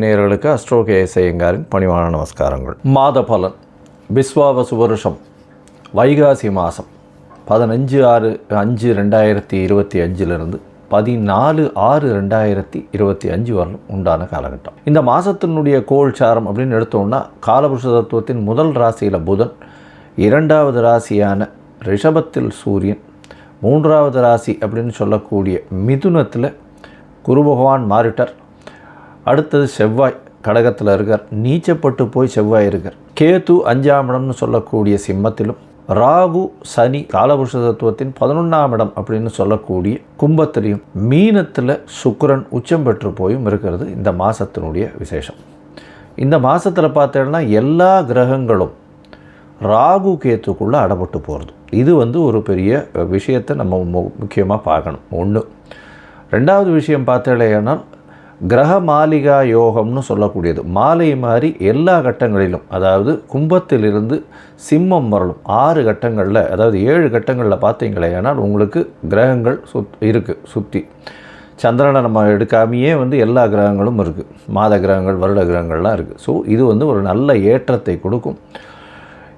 நேயர்களுக்கு அஸ்ட்ரோகே இசையங்காரின் பணிவான நமஸ்காரங்கள். மாத பலன் பிஸ்வாவசு வருஷம் வைகாசி மாதம் பதினஞ்சு ஆறு அஞ்சு ரெண்டாயிரத்தி இருபத்தி அஞ்சிலிருந்து பதினாலு ஆறு ரெண்டாயிரத்தி இருபத்தி அஞ்சு வரலும் உண்டான காலகட்டம். இந்த மாதத்தினுடைய கோள் சாரம் அப்படின்னு எடுத்தோம்னா காலபுருஷ தத்துவத்தின் முதல் ராசியில் புதன் இரண்டாவது ராசியான ரிஷபத்தில் சூரியன் மூன்றாவது ராசி அப்படின்னு சொல்லக்கூடிய மிதுனத்தில் குரு பகவான் மாறிட்டார். அடுத்தது செவ்வாய் கடகத்தில் இருக்கார். நீச்சப்பட்டு போய் செவ்வாய் இருக்கார். கேது அஞ்சாம் இடம்னு சொல்லக்கூடிய சிம்மத்திலும் ராகு சனி காலபுருஷ தத்துவத்தின் பதினொன்றாம் இடம் அப்படின்னு சொல்லக்கூடிய கும்பத்திலையும் மீனத்தில் சுக்கரன் உச்சம் பெற்று போயும் இருக்கிறது இந்த மாதத்தினுடைய விசேஷம். இந்த மாதத்தில் பார்த்தேன்னா எல்லா கிரகங்களும் ராகு கேத்துக்குள்ளே அடப்பட்டு போகிறது இது வந்து ஒரு பெரிய விஷயத்தை நம்ம மு- முக்கியமாக பார்க்கணும். ஒன்று ரெண்டாவது விஷயம் பார்த்தேனால் கிரக மாளிகா யோகம்னு சொல்லக்கூடியது. மாலை மாதிரி எல்லா கட்டங்களிலும் அதாவது கும்பத்திலிருந்து சிம்மம் வரலும் ஆறு கட்டங்களில் அதாவது ஏழு கட்டங்களில் பார்த்தீங்களேனால் உங்களுக்கு கிரகங்கள் சுத் இருக்குது சுற்றி சந்திரனை நம்ம எடுக்காமையே வந்து எல்லா கிரகங்களும் இருக்குது மாத கிரகங்கள் வருட கிரகங்கள்லாம் இருக்குது ஸோ இது வந்து ஒரு நல்ல ஏற்றத்தை கொடுக்கும்.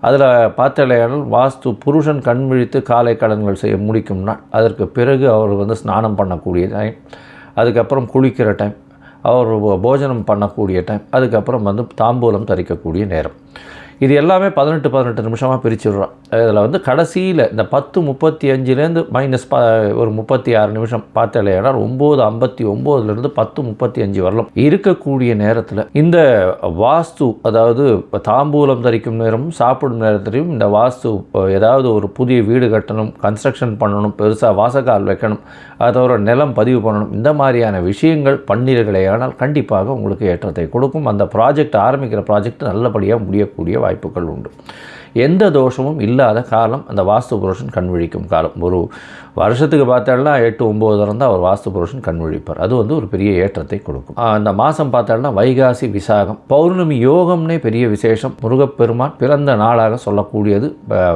அதில் பார்த்தாலேயானால் வாஸ்து புருஷன் கண் விழித்து காலை கடன்கள் செய்ய முடிக்கும்னா அதற்கு பிறகு அவர் வந்து ஸ்நானம் பண்ணக்கூடிய டைம் அதுக்கப்புறம் குளிக்கிற டைம் அவர் போஜனம் பண்ணக்கூடிய டைம் அதுக்கப்புறம் வந்து தாம்பூலம் தரிக்கக்கூடிய நேரம். இது எல்லாமே பதினெட்டு பதினெட்டு நிமிஷமாக பிரிச்சுடுறோம். இதில் வந்து கடைசியில் இந்த பத்து முப்பத்தி அஞ்சுலேருந்து மைனஸ் ப ஒரு முப்பத்தி ஆறு நிமிஷம் பார்த்தாலேனா ஒம்பது ஐம்பத்தி ஒம்போதுலேருந்து பத்து முப்பத்தி அஞ்சு வரலாம். இருக்கக்கூடிய நேரத்தில் இந்த வாஸ்து அதாவது தாம்பூலம் தரிக்கும் நேரமும் சாப்பிடும் நேரத்திலையும் இந்த வாஸ்து ஏதாவது ஒரு புதிய வீடு கட்டணும் கன்ஸ்ட்ரக்ஷன் பண்ணணும் பெருசாக வாசக்கால் வைக்கணும் அதோட நிலம் பதிவு பண்ணணும் இந்த மாதிரியான விஷயங்கள் பண்ணீர்களேயானால் கண்டிப்பாக உங்களுக்கு ஏற்றத்தை கொடுக்கும். அந்த ப்ராஜெக்ட் ஆரம்பிக்கிற ப்ராஜெக்ட் நல்லபடியாக முடியக்கூடிய வாய்ப்புகள் உண்டு. எந்த தோஷமும் இல்லாத காலம் அந்த வாஸ்து புருஷன் கண்விழிக்கும் காலம். ஒரு வருஷத்துக்கு பார்த்தோம்னா எட்டு ஒம்பது தரம் தான் அவர் வாஸ்து புருஷன் கண்விழிப்பார். அது வந்து ஒரு பெரிய ஏற்றத்தை கொடுக்கும். அந்த மாதம் பார்த்தோம்னா வைகாசி விசாகம். பௌர்ணமி யோகம்னே பெரிய விசேஷம். முருகப்பெருமான் பிறந்த நாளாக சொல்லக்கூடியது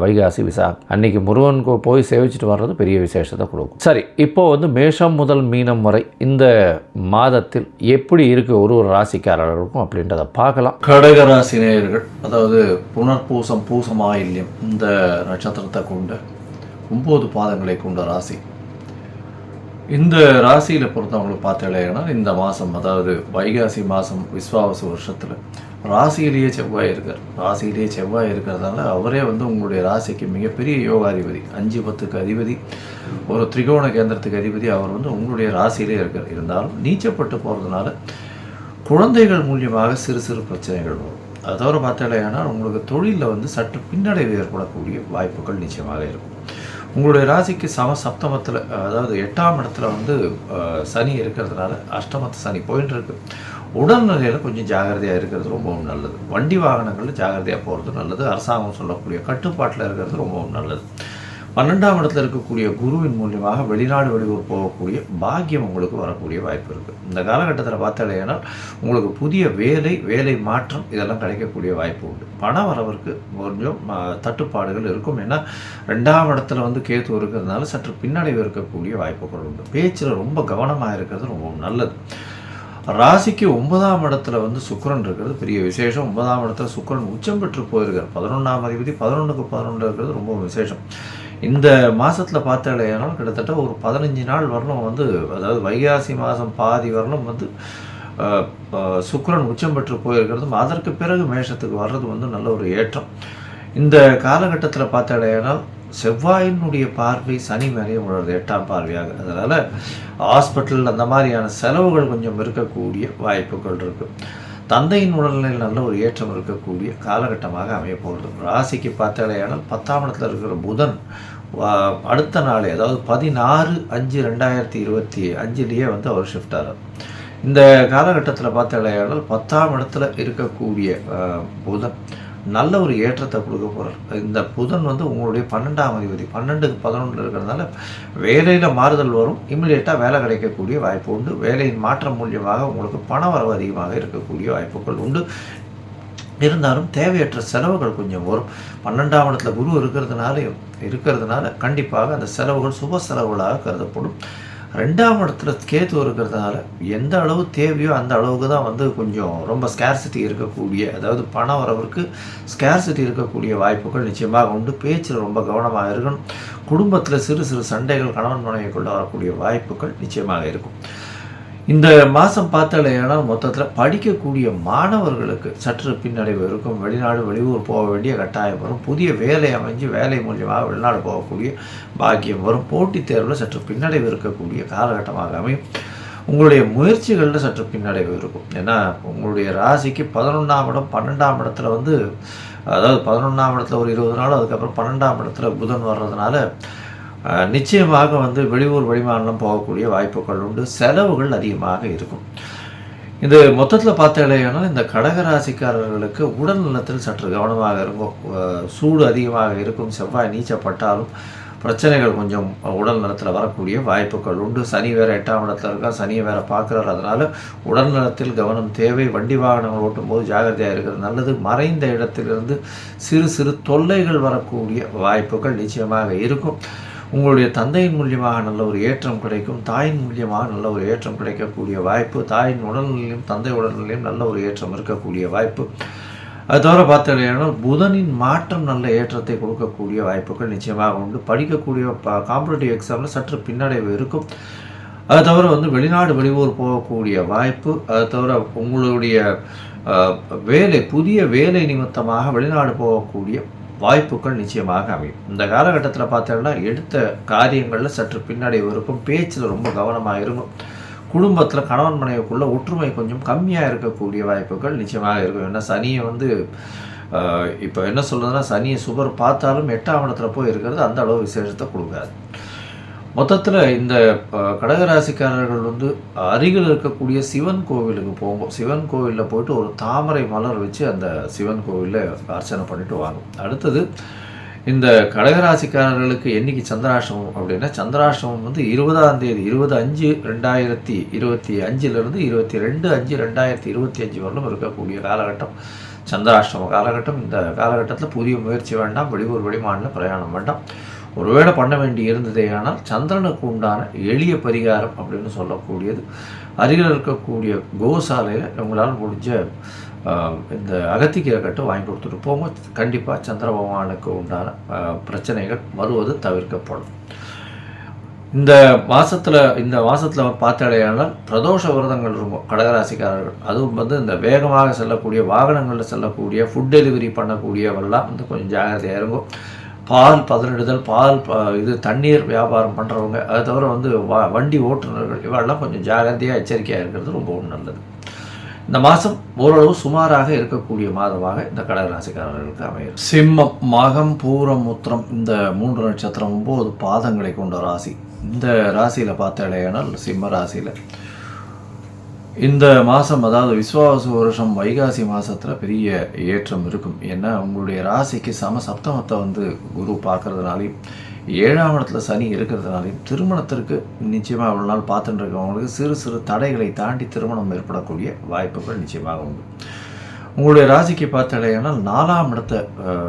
வைகாசி விசாகம். அன்னைக்கு முருகன் போய் சேவிச்சுட்டு வர்றது பெரிய விசேஷத்தை கொடுக்கும். சரி இப்போ வந்து மேஷம் முதல் மீனம் வரை இந்த மாதத்தில் எப்படி இருக்கு ஒரு ஒரு ராசிக்காரர்களுக்கும் அப்படின்றத பார்க்கலாம். கடக ராசி நேயர்கள் அதாவது புனர்பூசம் பூசம் பூசமாயில்யம் இந்த நட்சத்திரத்தை கொண்ட ஒம்பது பாதங்களை கொண்ட ராசி. இந்த ராசியில் பொறுத்தவங்களை பார்த்தீங்கன்னா இந்த மாதம் அதாவது வைகாசி மாதம் விஸ்வாவச வருஷத்தில் ராசியிலேயே செவ்வாய் இருக்கார். ராசியிலேயே செவ்வாய் இருக்கிறதால அவரே வந்து உங்களுடைய ராசிக்கு மிகப்பெரிய யோகாதிபதி. அஞ்சு பத்துக்கு அதிபதி. ஒரு திரிகோண கேந்திரத்துக்கு அதிபதி அவர் வந்து உங்களுடைய ராசியிலே இருக்கார். இருந்தாலும் நீச்சப்பட்டு போகிறதுனால குழந்தைகள் மூலியமாக சிறு சிறு பிரச்சனைகள் வரும். அதோட தவிர பார்த்தாலேயானால் உங்களுக்கு தொழிலில் வந்து சற்று பின்னடைவு ஏற்படக்கூடிய வாய்ப்புகள் நிச்சயமாக இருக்கும். உங்களுடைய ராசிக்கு சம சப்தமத்தில் அதாவது எட்டாம் இடத்துல வந்து சனி இருக்கிறதுனால அஷ்டமத்து சனி போயின்னு இருக்கு. உடல்நிலையில் கொஞ்சம் ஜாகிரதையாக இருக்கிறது ரொம்பவும் நல்லது. வண்டி வாகனங்களில் ஜாகிரதையாக போகிறது நல்லது. அரசாங்கம் சொல்லக்கூடிய கட்டுப்பாட்டில் இருக்கிறது ரொம்பவும் நல்லது. பன்னெண்டாம் இடத்துல இருக்கக்கூடிய குருவின் மூலியமாக வெளிநாடு வெளியூர் போகக்கூடிய பாக்கியம் உங்களுக்கு வரக்கூடிய வாய்ப்பு இருக்குது இந்த காலகட்டத்தில் பார்த்தாலேனால் உங்களுக்கு புதிய வேலை வேலை மாற்றம் இதெல்லாம் கிடைக்கக்கூடிய வாய்ப்பு உண்டு. பண வரவிற்கு கொஞ்சம் தட்டுப்பாடுகள் இருக்கும். ஏன்னா ரெண்டாம் இடத்துல வந்து கேத்து இருக்கிறதுனால சற்று பின்னடைவு இருக்கக்கூடிய வாய்ப்புகள் உண்டு. பேச்சில் ரொம்ப கவனமாக இருக்கிறது ரொம்ப நல்லது. ராசிக்கு ஒன்பதாம் இடத்துல வந்து சுக்கிரன் இருக்கிறது பெரிய விசேஷம். ஒன்பதாம் இடத்துல சுக்கிரன் உச்சம் பெற்று போயிருக்கார். பதினொன்றாம் அதிபதி பதினொன்றுக்கு பதினொன்று இருக்கிறது ரொம்ப விசேஷம். இந்த மாதத்தில் பார்த்தாலும் கிட்டத்தட்ட ஒரு பதினஞ்சு நாள் வரணும் வந்து அதாவது வைகாசி மாதம் பாதி வரணும் வந்து சுக்கரன் உச்சம் பெற்று போயிருக்கிறதும் அதற்கு பிறகு மேஷத்துக்கு வர்றது வந்து நல்ல ஒரு ஏற்றம். இந்த காலகட்டத்தில் பார்த்தாலும் செவ்வாயினுடைய பார்வை சனி மேலேயும் உள்ளது எட்டாம் பார்வையாக. அதனால் ஹாஸ்பிட்டல் அந்த மாதிரியான செலவுகள் கொஞ்சம் இருக்கக்கூடிய வாய்ப்புகள் இருக்குது தந்தையின் உடல்நிலையில் நல்ல ஒரு ஏற்றம் இருக்கக்கூடிய காலகட்டமாக அமைய போகிறது. ராசிக்கு பார்த்தாலேயானால் பத்தாம் இடத்துல இருக்கிற புதன் அடுத்த நாளே அதாவது பதினாறு அஞ்சு ரெண்டாயிரத்தி இருபத்தி அஞ்சுலேயே வந்து அவர் ஷிஃப்ட் ஆகிறார் இந்த காலகட்டத்தில் பார்த்தாலும் பத்தாம் இடத்துல இருக்கக்கூடிய புதன் நல்ல ஒரு ஏற்றத்தை கொடுக்க போகிறார் இந்த புதன் வந்து உங்களுடைய பன்னெண்டாம் அதிபதி பன்னெண்டுக்கு பதினொன்று இருக்கிறதுனால வேலையில் மாறுதல் வரும். இம்மிடியேட்டாக வேலை கிடைக்கக்கூடிய வாய்ப்பு உண்டு. வேலையின் மாற்றம் மூலியமாக உங்களுக்கு பண வரவு அதிகமாக இருக்கக்கூடிய வாய்ப்புகள் உண்டு. இருந்தாலும் தேவையற்ற செலவுகள் கொஞ்சம் வரும். பன்னெண்டாம் இடத்துல குரு இருக்கிறதுனால இருக்கிறதுனால கண்டிப்பாக அந்த செலவுகள் சுப செலவுகளாக கருதப்படும். ரெண்டாம் இடத்துல கேத்து இருக்கிறதுனால எந்த அளவு தேவையோ அந்த அளவுக்கு தான் வந்து கொஞ்சம் ரொம்ப ஸ்கேர்சிட்டி இருக்கக்கூடிய அதாவது பண வரவிற்கு ஸ்கேர்சிட்டி இருக்கக்கூடிய வாய்ப்புகள் நிச்சயமாக உண்டு. பேச்சில் ரொம்ப கவனமாக இருக்கணும். குடும்பத்தில் சிறு சிறு சண்டைகள் கணவன் மனைவிக்குள்ள வரக்கூடிய வாய்ப்புகள் நிச்சயமாக இருக்கும். இந்த மாதம் பார்த்தாலேயானால் மொத்தத்தில் படிக்கக்கூடிய மாணவர்களுக்கு சற்று பின்னடைவு இருக்கும். வெளிநாடு வெளியூர் போக வேண்டிய கட்டாயம் வரும். புதிய வேலை அமைஞ்சு வேலை மூலியமாக வெளிநாடு போகக்கூடிய பாக்கியம் வரும். போட்டித் தேர்வில் சற்று பின்னடைவு இருக்கக்கூடிய காலகட்டமாக அமையும். உங்களுடைய முயற்சிகளில் சற்று பின்னடைவு இருக்கும். ஏன்னா உங்களுடைய ராசிக்கு பதினொன்றாம் இடம் பன்னெண்டாம் இடத்துல வந்து அதாவது பதினொன்றாம் இடத்துல ஒரு இருபது நாள் அதுக்கப்புறம் பன்னெண்டாம் இடத்துல புதன் வர்றதுனால நிச்சயமாக வந்து வெளியூர் வெளிமாநிலம் போகக்கூடிய வாய்ப்புகள் உண்டு செலவுகள் அதிகமாக இருக்கும். இது மொத்தத்தில் பார்த்தாலேயானால் இந்த கடகராசிக்காரர்களுக்கு உடல் நலத்தில் சற்று கவனமாக இருக்கும். சூடு அதிகமாக இருக்கும் செவ்வாய் நீச்சப்பட்டாலும் பிரச்சனைகள் கொஞ்சம் உடல் நலத்தில் வரக்கூடிய வாய்ப்புகள் உண்டு. சனி வேற எட்டாம் இடத்துல இருக்கா சனியை வேறு பார்க்குறாரு. அதனால் உடல் நலத்தில் கவனம் தேவை வண்டி வாகனங்கள் ஓட்டும்போது ஜாகிரதையாக இருக்கிறது நல்லது. மறைந்த இடத்திலிருந்து சிறு சிறு தொல்லைகள் வரக்கூடிய வாய்ப்புகள் நிச்சயமாக இருக்கும். உங்களுடைய தந்தையின் மூலியமாக நல்ல ஒரு ஏற்றம் கிடைக்கும் தாயின் மூலியமாக நல்ல ஒரு ஏற்றம் கிடைக்கக்கூடிய வாய்ப்பு தாயின் உடல்நிலையும் தந்தை உடல்நிலையும் நல்ல ஒரு ஏற்றம் இருக்கக்கூடிய வாய்ப்பு. அது தவிர பார்த்தீங்கன்னா புதனின் மாற்றம் நல்ல ஏற்றத்தை கொடுக்கக்கூடிய வாய்ப்புகள் நிச்சயமாக உண்டு. படிக்கக்கூடிய காம்படிட்டிவ் எக்ஸாமில் சற்று பின்னடைவு இருக்கும். அது தவிர வந்து வெளிநாடு வெளியூர் போகக்கூடிய வாய்ப்பு. அது தவிர உங்களுடைய வேலை புதிய வேலை நிமித்தமாக வெளிநாடு போகக்கூடிய வாய்ப்புகள் நிச்சயமாக அமையும். இந்த காலகட்டத்தில் பார்த்தீங்கன்னா எடுத்த காரியங்களில் சற்று பின்னாடி இருக்கும் பேச்சில் ரொம்ப கவனமாக இருக்கும் குடும்பத்தில் கணவன் மனைவிக்குள்ள ஒற்றுமை கொஞ்சம் கம்மியாக இருக்கக்கூடிய வாய்ப்புகள் நிச்சயமாக இருக்கும். ஏன்னா சனியை வந்து இப்போ என்ன சொல்றதுன்னா சனியை சுவர் பார்த்தாலும் எட்டாம் இடத்துல போய் இருக்கிறது அந்த அளவு விசேஷத்தை கொடுக்காது. மொத்தத்தில் இந்த கடகராசிக்காரர்கள் வந்து அருகில் இருக்கக்கூடிய சிவன் கோவிலுக்கு போகும் சிவன் கோவிலில் போயிட்டு ஒரு தாமரை மலர் வச்சு அந்த சிவன் கோவிலில் அர்ச்சனை பண்ணிட்டு வாங்க. அடுத்தது இந்த கடகராசிக்காரர்களுக்கு என்னைக்கு சந்திராஷ்டமம் அப்படின்னா சந்திராஷ்டமம் வந்து இருபதாம் தேதி இருபது அஞ்சு ரெண்டாயிரத்தி இருபத்தி அஞ்சிலிருந்து இருபத்தி ரெண்டு அஞ்சு ரெண்டாயிரத்தி இருபத்தி அஞ்சு வரலும் இருக்கக்கூடிய காலகட்டம் சந்திராஷ்டம காலகட்டம். இந்த காலகட்டத்தில் புதிய முயற்சி வேண்டாம் வெளியூர் வெளிமாநில பிரயாணம் வேண்டாம். ஒருவேளை பண்ண வேண்டி இருந்ததே ஆனால் சந்திரனுக்கு உண்டான எளிய பரிகாரம் அப்படின்னு சொல்லக்கூடியது. அருகில் இருக்கக்கூடிய கோசாலையில் உங்களால் முடிஞ்ச இந்த அகத்திக்கீரை கட்டு வாங்கி கொடுத்துட்டு போங்க. கண்டிப்பாக சந்திர பகவானுக்கு உண்டான பிரச்சனைகள் வருவது தவிர்க்கப்படும். இந்த மாதத்தில் இந்த மாதத்தில் பார்த்தாலேயானால் பிரதோஷ விரதங்கள் இருக்கும் கடகராசிக்காரர்கள். அதுவும் வந்து இந்த வேகமாக செல்லக்கூடிய வாகனங்களில் செல்லக்கூடிய ஃபுட் டெலிவரி பண்ணக்கூடியவெல்லாம் வந்து கொஞ்சம் ஜாகிரதையாக இருக்கும் பால் பதனிடுதல் பால் இது தண்ணீர் வியாபாரம் பண்ணுறவங்க அதை தவிர வந்து வ வண்டி ஓட்டுநர்கள் இவெல்லாம் கொஞ்சம் ஜாகிரதையாக எச்சரிக்கையாக இருக்கிறது ரொம்பவும் நல்லது. இந்த மாதம் ஓரளவு சுமாராக இருக்கக்கூடிய மாதமாக இந்த கடகராசிக்காரர்களுக்கு அமையும். சிம்மம் மகம் பூரம் உத்திரம் இந்த மூன்று நட்சத்திரம் ஒம்பது பாதங்களை கொண்ட ராசி. இந்த ராசியில் பார்த்தாலேயானால் சிம்ம ராசியில். இந்த மாதம் அதாவது விஸ்வாச வருஷம் வைகாசி மாதத்தில் பெரிய ஏற்றம் இருக்கும். ஏன்னா உங்களுடைய ராசிக்கு சம சப்தமத்தை வந்து குரு பார்க்கறதுனாலையும் ஏழாம் இடத்துல சனி இருக்கிறதுனாலையும் திருமணத்திற்கு நிச்சயமாக இவ்வளோ நாள் பார்த்துட்டு இருக்கவங்களுக்கு சிறு சிறு தடைகளை தாண்டி திருமணம் ஏற்படக்கூடிய வாய்ப்புகள் நிச்சயமாக உண்டு. உங்களுடைய ராசிக்கு பார்த்தாலேயானால் நாலாம் இடத்த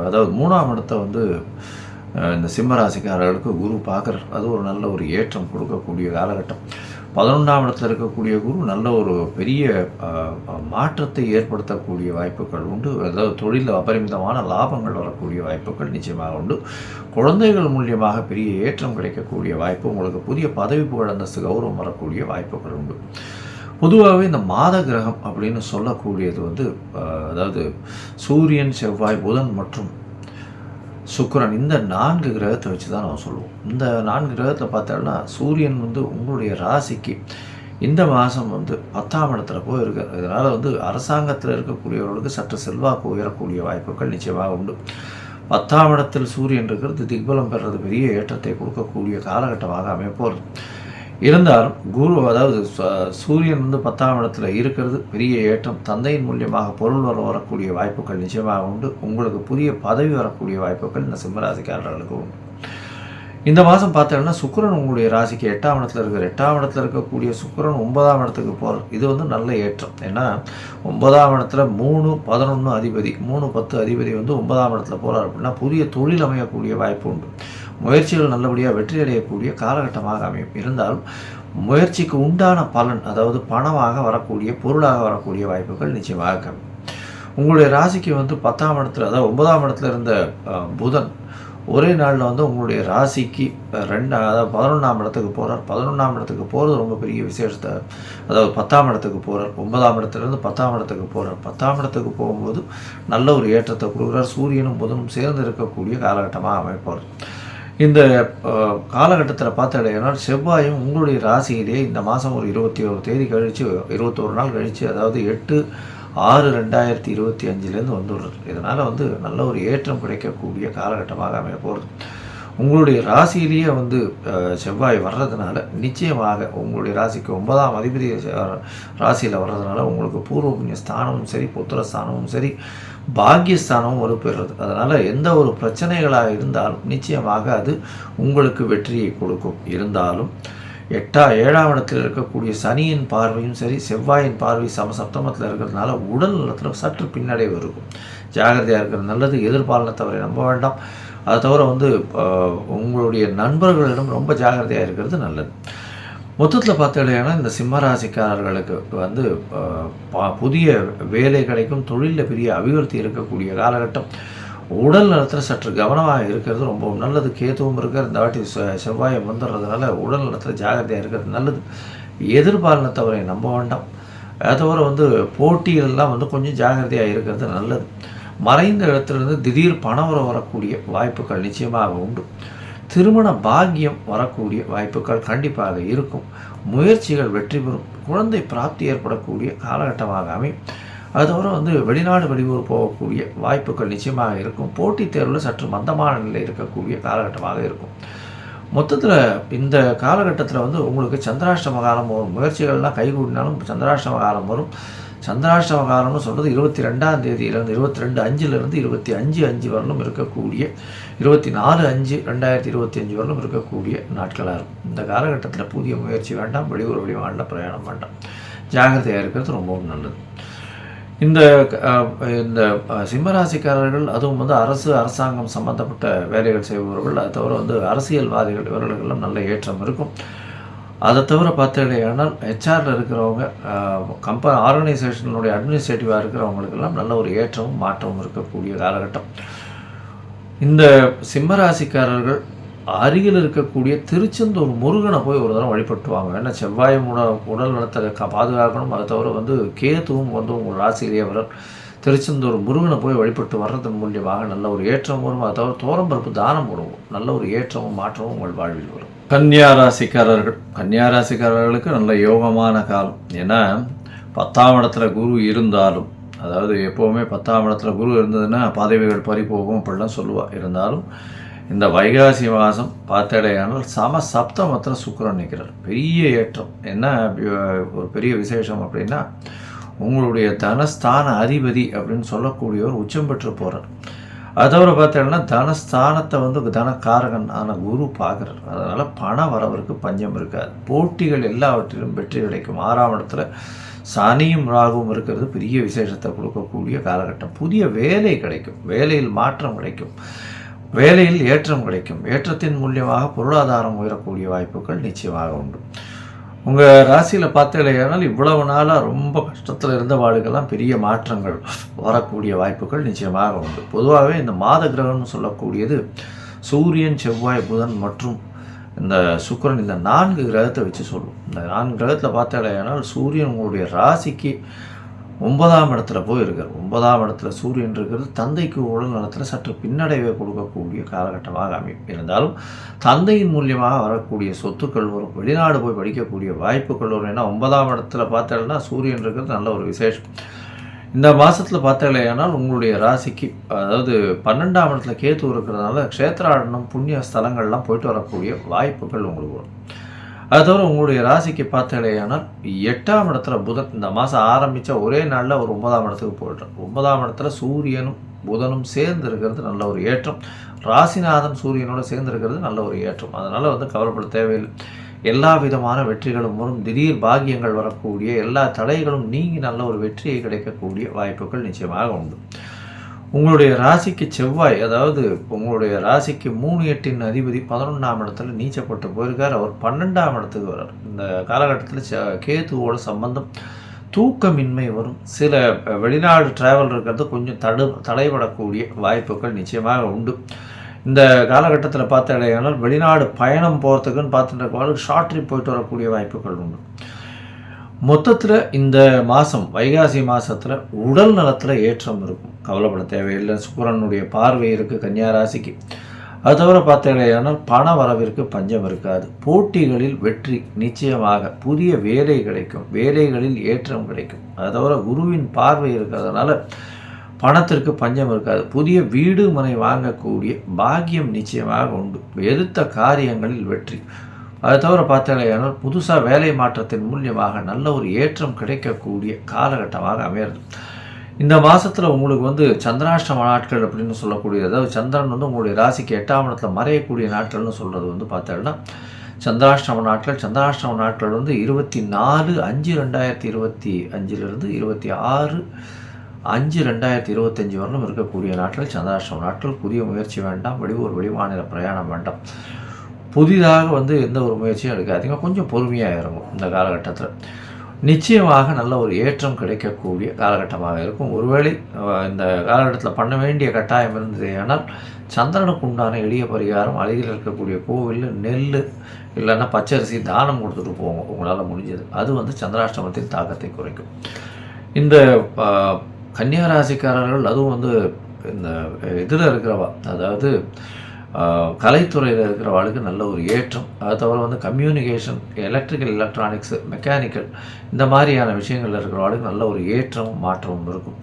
அதாவது மூணாம் இடத்த வந்து இந்த சிம்ம ராசிக்காரர்களுக்கு குரு பார்க்குற அது ஒரு நல்ல ஒரு ஏற்றம் கொடுக்கக்கூடிய காலகட்டம். பதினொன்றாம் இடத்துல இருக்கக்கூடிய குரு நல்ல ஒரு பெரிய மாற்றத்தை ஏற்படுத்தக்கூடிய வாய்ப்புகள் உண்டு. அதாவது தொழிலில் அபரிமிதமான லாபங்கள் வரக்கூடிய வாய்ப்புகள் நிச்சயமாக உண்டு. குழந்தைகள் மூலியமாக பெரிய ஏற்றம் கிடைக்கக்கூடிய வாய்ப்பு உங்களுக்கு புதிய பதவி புகழ் அந்தஸ்து கௌரவம் வரக்கூடிய வாய்ப்புகள் உண்டு. பொதுவாகவே இந்த மாத கிரகம் அப்படின்னு சொல்லக்கூடியது வந்து அதாவது சூரியன் செவ்வாய் புதன் மற்றும் சுக்கரன் இந்த நான்கு கிரகத்தை வச்சு தான் நம்ம சொல்லுவோம் இந்த நான்கு கிரகத்தில் பார்த்தோம்னா சூரியன் வந்து உங்களுடைய ராசிக்கு இந்த மாதம் வந்து பத்தாம் இடத்துல போய் இருக்கார் இதனால் வந்து அரசாங்கத்தில் இருக்கக்கூடியவர்களுக்கு சற்று செல்வாக்கு உயரக்கூடிய வாய்ப்புகள் நிச்சயமாக உண்டு. பத்தாம் இடத்தில் சூரியன் இருக்கிறது திக்பலம் பெறுறது பெரிய ஏற்றத்தை கொடுக்கக்கூடிய காலகட்டமாக அமைப்போகிறது இருந்தாலும் குரு அதாவது ச- சூரியன் வந்து பத்தாம் இடத்துல இருக்கிறது பெரிய ஏற்றம். தந்தையின் மூலியமாக பொருள் வர வரக்கூடிய வாய்ப்புகள் நிச்சயமாக உண்டு. உங்களுக்கு புதிய பதவி வரக்கூடிய வாய்ப்புகள் இந்த சிம்மராசிக்காரர்களுக்கு உண்டு. இந்த மாதம் பார்த்தீங்கன்னா சுக்கிரன் உங்களுடைய ராசிக்கு எட்டாம் இடத்துல இருக்கிற எட்டாம் இடத்துல இருக்கக்கூடிய சுக்கிரன் ஒன்பதாம் இடத்துக்கு போகிறார் இது வந்து நல்ல ஏற்றம். ஏன்னா ஒன்பதாம் இடத்துல மூணு பதினொன்று அதிபதி மூணு பத்து அதிபதி வந்து ஒன்பதாம் இடத்துல போகிறார் அப்படின்னா புதிய தொழில் அமையக்கூடிய வாய்ப்பு உண்டு. முயற்சிகள் நல்லபடியாக வெற்றி அடையக்கூடிய காலகட்டமாக அமையும். இருந்தாலும் முயற்சிக்கு உண்டான பலன் அதாவது பணமாக வரக்கூடிய பொருளாக வரக்கூடிய வாய்ப்புகள் நிச்சயமாக கம்மி. உங்களுடைய ராசிக்கு வந்து பத்தாம் இடத்துல அதாவது ஒன்பதாம் இடத்துல இருந்த புதன் ஒரே நாளில் வந்து உங்களுடைய ராசிக்கு ரெண்டு அதாவது பதினொன்றாம் இடத்துக்கு போகிறார் பதினொன்றாம் இடத்துக்கு போகிறது ரொம்ப பெரிய விசேஷத்தை அதாவது பத்தாம் இடத்துக்கு போகிறார் ஒன்பதாம் இடத்துலேருந்து பத்தாம் இடத்துக்கு போகிறார் பத்தாம் இடத்துக்கு போகும்போது நல்ல ஒரு ஏற்றத்தை கொடுக்குறார். சூரியனும் புதனும் சேர்ந்து இருக்கக்கூடிய காலகட்டமாக அமைப்பார். இந்த காலகட்டத்தில் பார்த்தடையினால் செவ்வாயும் உங்களுடைய ராசியிலே இந்த மாதம் ஒரு இருபத்தி ஒரு தேதி கழித்து இருபத்தோரு நாள் கழித்து அதாவது எட்டு ஆறு ரெண்டாயிரத்தி இருபத்தி அஞ்சுலேருந்து வந்துடுறது இதனால் வந்து நல்ல ஒரு ஏற்றம் கிடைக்கக்கூடிய காலகட்டமாக அமைய போகிறது உங்களுடைய ராசியிலேயே வந்து செவ்வாய் வர்றதுனால நிச்சயமாக உங்களுடைய ராசிக்கு ஒன்பதாம் அதிபதி ராசியில் வர்றதுனால உங்களுக்கு பூர்வ புண்ணிய ஸ்தானமும் சரி புத்திர ஸ்தானமும் சரி பாக்கியஸ்தானமும் வலுப்பெறுறது. அதனால் எந்த ஒரு பிரச்சனைகளாக இருந்தாலும் நிச்சயமாக அது உங்களுக்கு வெற்றியை கொடுக்கும். இருந்தாலும் எட்டா ஏழாம் இடத்தில் இருக்கக்கூடிய சனியின் பார்வையும் சரி செவ்வாயின் பார்வை சம சப்தமத்தில் இருக்கிறதுனால உடல் நலத்தில் சற்று பின்னடைவு இருக்கும். ஜாகிரதையாக இருக்கிறது நல்லது எதிர்பாலனத்தவரை நம்ப வேண்டாம். அதை தவிர வந்து உங்களுடைய நண்பர்களிடம் ரொம்ப ஜாகிரதையாக இருக்கிறது நல்லது. மொத்தத்தில் பார்த்தீங்கன்னா இந்த சிம்மராசிக்காரர்களுக்கு வந்து பா- புதிய வேலை கிடைக்கும் தொழிலில் பெரிய அபிவிருத்தி இருக்கக்கூடிய காலகட்டம் உடல் நலத்தில் சற்று கவனமாக இருக்கிறது ரொம்பவும் நல்லது. கேதுவும் இருக்கிற இந்த வாட்டி செ- செவ்வாயம் வந்துடுறதுனால உடல் நலத்தில் ஜாகிரதையாக இருக்கிறது நல்லது. எதிர்பாலனத்தவரை நம்ப வேண்டாம். அதை தவிர வந்து போட்டிகளெல்லாம் வந்து கொஞ்சம் ஜாகிரதையாக இருக்கிறது நல்லது. மறைந்த இடத்துலேருந்து திடீர் பணவரம் வரக்கூடிய வாய்ப்புகள் நிச்சயமாக உண்டு. திருமண பாக்கியம் வரக்கூடிய வாய்ப்புகள் கண்டிப்பாக இருக்கும். முயற்சிகள் வெற்றி பெறும். குழந்தை பிராப்தி ஏற்படக்கூடிய காலகட்டமாக அமையும். அது தவிர வந்து வெளிநாடு வெளியூர் போகக்கூடிய வாய்ப்புகள் நிச்சயமாக இருக்கும். போட்டித் தேர்வில் சற்று மந்தமான நிலை இருக்கக்கூடிய காலகட்டமாக இருக்கும். மொத்தத்தில் இந்த காலகட்டத்தில் வந்து உங்களுக்கு சந்திராஷ்டம காலம் வரும். முயற்சிகள்லாம் கைகூடினாலும் சந்திராஷ்டம காலம் வரும். சந்திராஷ்டம காலம்னு சொல்கிறது இருபத்தி ரெண்டாம் தேதியிலேருந்து இருபத்தி ரெண்டு அஞ்சுலேருந்து இருபத்தி அஞ்சு அஞ்சு வரலும் இருக்கக்கூடிய இருபத்தி நாலு அஞ்சு ரெண்டாயிரத்தி இருபத்தி அஞ்சு வரலும் இருக்கக்கூடிய நாட்களாக இருக்கும். இந்த காலகட்டத்தில் புதிய முயற்சி வேண்டாம் வெளியூர் வழி வேண்டாம் பிரயாணம் வேண்டாம். ஜாகிரதையாக இருக்கிறது ரொம்பவும் நல்லது. இந்த இந்த சிம்மராசிக்காரர்கள் அதுவும் வந்து அரசு அரசாங்கம் சம்பந்தப்பட்ட வேலைகள் செய்பவர்கள் அது தவிர வந்து அரசியல்வாதிகள் இவர்களுக்கெல்லாம் நல்ல ஏற்றம் இருக்கும். அதை தவிர பார்த்தீங்கன்னா ஹெச்ஆரில் இருக்கிறவங்க கம்ப ஆர்கனைசேஷனுடைய அட்மினிஸ்ட்ரேட்டிவாக இருக்கிறவங்களுக்கெல்லாம் நல்ல ஒரு ஏற்றமும் மாற்றமும் இருக்கக்கூடிய காலகட்டம். இந்த சிம்மராசிக்காரர்கள் அருகில் இருக்கக்கூடிய திருச்செந்தூர் முருகனை போய் ஒரு தடவை வழிபட்டுவாங்க ஏன்னா செவ்வாய் உட உடல் நலத்தை கா- பாதுகாக்கணும். அதை தவிர வந்து கேத்துவும் வந்து உங்கள் ராசியிலேயே வர திருச்செந்தூர் முருகனை போய் வழிபட்டு வர்றதன் மூலியமாக நல்ல ஒரு ஏற்றம் வரும். அதாவது தோரம்பருப்பு தானம் போடுவோம். நல்ல ஒரு ஏற்றமும் மாற்றமும் உங்கள் வாழ்வில் வரும். கன்னியா ராசிக்காரர்கள் கன்னியா ராசிக்காரர்களுக்கு நல்ல யோகமான காலம். ஏன்னா பத்தாம் இடத்துல குரு இருந்தாலும் அதாவது எப்போவுமே பத்தாம் இடத்துல குரு இருந்ததுன்னா பதவிகள் பறிப்போகும் அப்படிலாம் சொல்லுவாள் இருந்தாலும் இந்த வைகாசி மாதம் பார்த்தடையானால் சம சப்தமத்தில் சுக்கரன் நிற்கிறார் பெரிய ஏற்றம். என்ன ஒரு பெரிய விசேஷம் அப்படின்னா உங்களுடைய தனஸ்தான அதிபதி அப்படின்னு சொல்லக்கூடியவர் உச்சம் பெற்று போகிறார் அதோட பார்த்தீங்கன்னா தனஸ்தானத்தை வந்து தனக்காரகன் ஆன குரு பார்க்குறார். அதனால் பண வரவருக்கு பஞ்சம் இருக்காது. போட்டிகள் எல்லாவற்றிலும் வெற்றி கிடைக்கும். ஆறாம் இடத்துல சனியும் ராகுவும் இருக்கிறது. பெரிய விசேஷத்தை கொடுக்கக்கூடிய காலகட்டம். புதிய வேலை கிடைக்கும். வேலையில் மாற்றம் கிடைக்கும். வேலையில் ஏற்றம் கிடைக்கும். ஏற்றத்தின் மூலியமாக பொருளாதாரம் உயரக்கூடிய வாய்ப்புகள் நிச்சயமாக உண்டு. உங்கள் ராசியில் பார்த்தீங்கன்னா இவ்வளவு நாளாக ரொம்ப கஷ்டத்தில் இருந்த வாளுக்கெல்லாம் பெரிய மாற்றங்கள் வரக்கூடிய வாய்ப்புகள் நிச்சயமாக உண்டு. பொதுவாகவே இந்த மாத கிரகம்னு சொல்லக்கூடியது சூரியன் செவ்வாய் புதன் மற்றும் இந்த சுக்கிரன் இந்த நான்கு கிரகத்தை வச்சு சொல்லும். இந்த நான்கு கிரகத்தில் பார்த்தாலேயானால் சூரியன் உங்களுடைய ராசிக்கு ஒன்பதாம் இடத்துல போய் இருக்கார் ஒன்பதாம் இடத்துல சூரியன் இருக்கிறது தந்தைக்கு உடல் நலத்தில் சற்று பின்னடைவை கொடுக்கக்கூடிய காலகட்டமாக அமைப்பு இருந்தாலும் தந்தையின் மூலியமாக வரக்கூடிய சொத்துக்கள் வரும் வெளிநாடு போய் படிக்கக்கூடிய வாய்ப்புகள் வரும். ஏன்னா ஒன்பதாம் இடத்துல பார்த்தேன்னா சூரியன் இருக்கிறது நல்ல ஒரு விசேஷம். இந்த மாதத்தில் பார்த்தாலேயானால் உங்களுடைய ராசிக்கு அதாவது பன்னெண்டாம் இடத்துல கேத்து இருக்கிறதுனால க்ஷேத்ராடனம் புண்ணிய ஸ்தலங்கள்லாம் போயிட்டு வரக்கூடிய வாய்ப்புகள் உங்களுக்கு வரும். அது தவிர உங்களுடைய ராசிக்கு பார்த்தீங்களேனால் எட்டாம் இடத்துல புதன் இந்த மாதம் ஆரம்பித்த ஒரே நாளில் ஒரு ஒன்பதாம் இடத்துக்கு போய்ட்றோம் ஒன்பதாம் இடத்துல சூரியனும் புதனும் சேர்ந்து இருக்கிறது நல்ல ஒரு ஏற்றம். ராசிநாதன் சூரியனோட சேர்ந்து இருக்கிறது நல்ல ஒரு ஏற்றம். அதனால் வந்து கவலைப்பட தேவையில்லை. எல்லா விதமான வெற்றிகளும் வரும். திடீர் பாக்கியங்கள் வரக்கூடிய எல்லா தடைகளும் நீங்கி நல்ல ஒரு வெற்றியை கிடைக்கக்கூடிய வாய்ப்புகள் நிச்சயமாக உண்டு. உங்களுடைய ராசிக்கு செவ்வாய் அதாவது உங்களுடைய ராசிக்கு மூணு எட்டின் அதிபதி பதினொன்றாம் இடத்துல நீச்சப்பட்டு போயிருக்கார். அவர் பன்னெண்டாம் இடத்துக்கு வர்றார். இந்த காலகட்டத்தில் ச கேதுவோட சம்பந்தம் தூக்கமின்மை வரும். சில வெளிநாடு டிராவல் இருக்கிறது கொஞ்சம் தடு தடைபடக்கூடிய வாய்ப்புகள் நிச்சயமாக உண்டு. இந்த காலகட்டத்தில் பார்த்தடையானால் வெளிநாடு பயணம் போகிறதுக்குன்னு பார்த்துட்டு இருக்கவங்களுக்கு ஷார்ட் ட்ரிப் போயிட்டு வரக்கூடிய வாய்ப்புகள் உண்டு. மொத்தத்தில் இந்த மாதம் வைகாசி மாதத்தில் உடல் நலத்தில் ஏற்றம் இருக்கும். கவலைப்பட தேவையில்லை. சுக்கிரனுடைய பார்வை இருக்குது கன்னியா ராசிக்கு. அது தவிர பார்த்தீங்கன்னா பண வரவிற்கு பஞ்சம் இருக்காது. போட்டிகளில் வெற்றி நிச்சயமாக புதிய வேலை கிடைக்கும். வேலைகளில் ஏற்றம் கிடைக்கும். அது தவிர குருவின் பார்வை இருக்கிறதுனால பணத்திற்கு பஞ்சம் இருக்காது. புதிய வீடு மனை வாங்கக்கூடிய பாக்கியம் நிச்சயமாக உண்டு. எடுத்த காரியங்களில் வெற்றி. அது தவிர பார்த்தீங்கன்னா புதுசாக வேலை மாற்றத்தின் மூலியமாக நல்ல ஒரு ஏற்றம் கிடைக்கக்கூடிய காலகட்டமாக அமையிறது இந்த மாதத்தில் உங்களுக்கு வந்து சந்திராஷ்டம நாட்கள் அப்படின்னு சொல்லக்கூடிய அதாவது சந்திரன் வந்து உங்களுடைய ராசிக்கு எட்டாம் இடத்துல மறையக்கூடிய நாட்கள்னு சொல்கிறது வந்து பார்த்தீங்கன்னா சந்திராஷ்டம நாட்கள் சந்திராஷ்டம நாட்கள் வந்து இருபத்தி நாலு அஞ்சு ரெண்டாயிரத்தி இருபத்தி அஞ்சிலிருந்து இருபத்தி ஆறு அஞ்சு ரெண்டாயிரத்தி இருபத்தஞ்சி வரலும் இருக்கக்கூடிய நாட்கள் சந்திராஷ்டம நாட்கள். புதிய முயற்சி வேண்டாம் வெளியூர் வெளிமாநில பிரயாணம் வேண்டாம். புதிதாக வந்து எந்த ஒரு முயற்சியும் எடுக்காதீங்க. கொஞ்சம் பொறுமையாக இறங்கும் இந்த காலகட்டத்தில். நிச்சயமாக நல்ல ஒரு ஏற்றம் கிடைக்கக்கூடிய காலகட்டமாக இருக்கும். ஒருவேளை இந்த காலகட்டத்தில் பண்ண வேண்டிய கட்டாயம் இருந்தது ஆனால் சந்திரனுக்கு உண்டான எளிய பரிகாரம் அருகில் இருக்கக்கூடிய கோவிலில் நெல் இல்லைன்னா பச்சரிசி தானம் கொடுத்துட்டு போவோம் உங்களால் முடிஞ்சது. அது வந்து சந்திராஷ்டமத்தின் தாக்கத்தை குறைக்கும். இந்த கன்னியாராசிக்காரர்கள் ராசிக்காரர்கள் அதுவும் வந்து இந்த இதில் இருக்கிறவா அதாவது கலைத்துறையில் இருக்கிறவாளுக்கு நல்ல ஒரு ஏற்றம். அது தவிர வந்து கம்யூனிகேஷன் எலக்ட்ரிக்கல் எலக்ட்ரானிக்ஸு மெக்கானிக்கல் இந்த மாதிரியான விஷயங்களில் இருக்கிறவளுக்கு நல்ல ஒரு ஏற்றமும் மாற்றமும் இருக்கும்.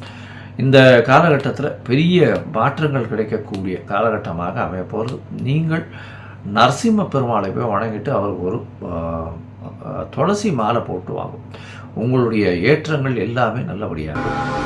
இந்த காலகட்டத்தில் பெரிய மாற்றங்கள் கிடைக்கக்கூடிய காலகட்டமாக அமைய போகிறது நீங்கள் நரசிம்ம பெருமாளை போய் வணங்கிட்டு அவருக்கு ஒரு துளசி மாலை போட்டு வாங்கும். உங்களுடைய ஏற்றங்கள் எல்லாமே நல்லபடியாக இருக்கும்.